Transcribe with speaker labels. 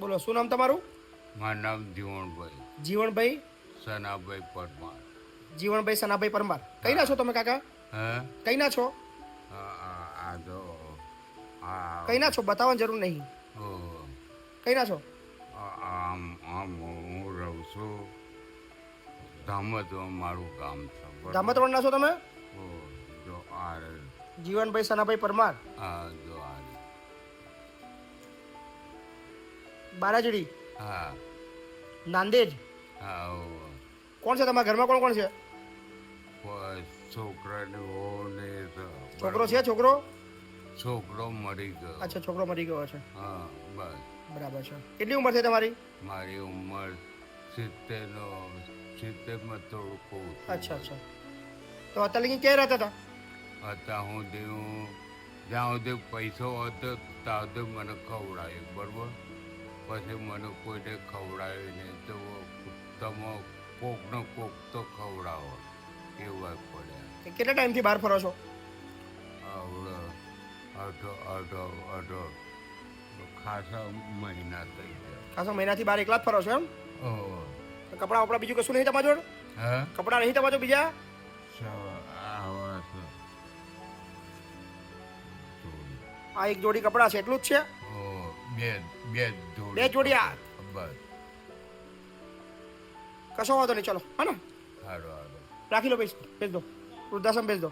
Speaker 1: બોલો શું નામ તમારું?
Speaker 2: મારું નામ જીવણભાઈ
Speaker 1: જીવણભાઈ
Speaker 2: સનાભાઈ પરમાર.
Speaker 1: જીવણભાઈ સનાભાઈ પરમાર. કઈ ના છો તમે કાકા?
Speaker 2: હે?
Speaker 1: કઈ ના છો?
Speaker 2: આ તો આ જો આ
Speaker 1: કઈ ના છો? બતાવવાની જરૂર નહીં.
Speaker 2: ઓ,
Speaker 1: કઈ ના છો
Speaker 2: આમ આમ હું રહું છું. ધામતમાં મારું ગામ છે
Speaker 1: ધામતવણ ના છો તમે?
Speaker 2: ઓ, જો આ રે,
Speaker 1: જીવનભાઈ સનાભાઈ પરમાર.
Speaker 2: આ
Speaker 1: બારાજડી.
Speaker 2: હા.
Speaker 1: નાંદેજ
Speaker 2: હા
Speaker 1: કોણ છે? તમારા ઘરમાં કોણ કોણ છે?
Speaker 2: કોઈ ને
Speaker 1: છોકરો છે છોકરો?
Speaker 2: છોકરો મરી ગયો.
Speaker 1: અચ્છા છોકરો મરી ગયો છે.
Speaker 2: હા બસ.
Speaker 1: બરાબર છે. કેટલી ઉંમર છે તમારી?
Speaker 2: મારી ઉંમર સિત્તેરનો માં થોડું કહું
Speaker 1: અચ્છા અચ્છા. તો અત્યારે લગી ક્યાં રહેતા હતા?
Speaker 2: અત્યારે હું દેવ જ્યાં સુધી પૈસો હતો ત્યાં સુધી મને ખવડાયું બરાબર? પછી મને કોઈને ખવડાવ્યું નહીં. તો તમે કોકનો કોક તો ખવડાવો. એવા પડ્યા
Speaker 1: કેટલા ટાઈમથી બહાર ફરો છો?
Speaker 2: આવડે અઢો અઢો અઢો. ખાસા મહિના થઈ ગયા.
Speaker 1: ખાસા મહિનાથી બહાર એકલા જ ફરો છો એમ? કપડાં વપડા બીજું કશું નહીં તમારા જોડે? કપડાં નહીં તમારા જોડે બીજા? આ એક જોડી કપડાં છે એટલું જ છે?
Speaker 2: બે બે જોડી
Speaker 1: બે જોડી
Speaker 2: બસ.
Speaker 1: કશો વાંધો નહીં ચલો. હા ને? રાખી લો ભાઈ ભેજ દો. વૃદ્ધાશ્રમ ભેજ દો.